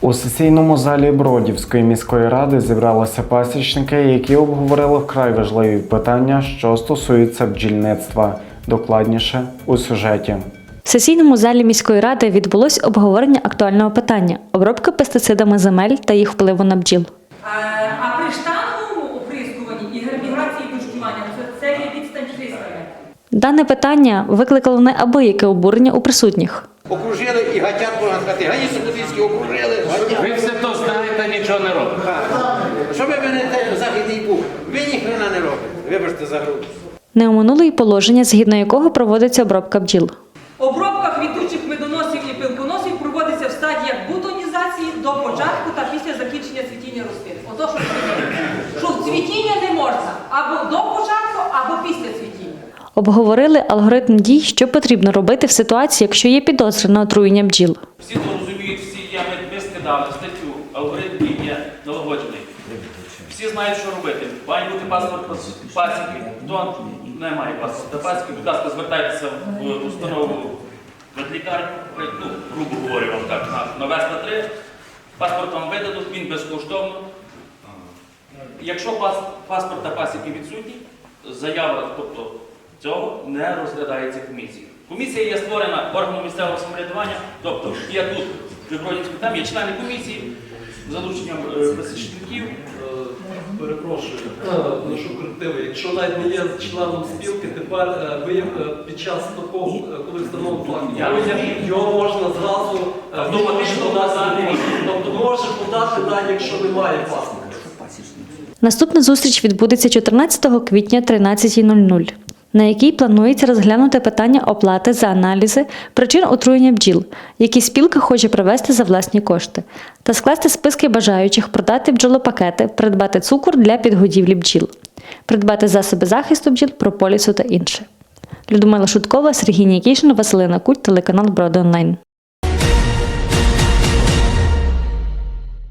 У сесійному залі Бродівської міської ради зібралися пасічники, які обговорили вкрай важливі питання, що стосуються бджільництва. Докладніше у сюжеті. В сесійному залі міської ради відбулось обговорення актуального питання обробка пестицидами земель та їх впливу на бджіл. Е, А при штатному оприскуванні і гербіграції дощування це, це є відстань 300 метрів. Дане питання викликало неабияке обурення у присутніх. Окружили і гатять, можна сказати, гаї Суботинські окружили. Ви все то знаєте, нічого не робите. Що ви винете західний бух? Ви ніхрена не робите. Вибачте за грубо. Не оминули й положення, згідно якого проводиться обробка бджіл. Обробка квітучих медоносів і пилконосів проводиться в стадіях бутонізації до початку та після закінчення цвітіння рослин. Ото що цвітіння. Що в цвітіння не можна або до початку, або після цвітіння. Обговорили алгоритм дій, що потрібно робити в ситуації, якщо є підозри на отруєння бджіл. Всі то розуміють, всі я ми, скидали статтю, алгоритм дій є налагоджений. Всі знають, що робити. Має бути паспорт пасіки. Хто не має паспорта пасіки, будь ласка, звертайтеся в установу ветлікарню, ну, грубо говорю вам так, на, на Веста 3. Паспорт вам видадуть, він безкоштовно. Якщо паспорт та пасіки відсутні, заява, тобто цього не розглядається комісією. Комісія є створена органом місцевого самоврядування, тобто є тут в Бродівську, там є члени комісії з залученням е, посічників. Е, Перепрошую, нашу корективи. Якщо навіть не є членом спілки, тепер е, ви е, під час такого, е, коли встановлено факт, його можна зразу е, Автоматично подати. Тобто може подати навіть якщо немає паспорта. Наступна зустріч відбудеться 14 квітня 13.00, на якій планується розглянути питання оплати за аналізи причин отруєння бджіл, які спілка хоче провести за власні кошти, та скласти списки бажаючих продати бджолопакети, придбати цукор для підгодівлі бджіл, придбати засоби захисту бджіл, прополісу та інше. Людмила Шуткова, Сергій Нікішин, Василина Куть, телеканал Броди Онлайн.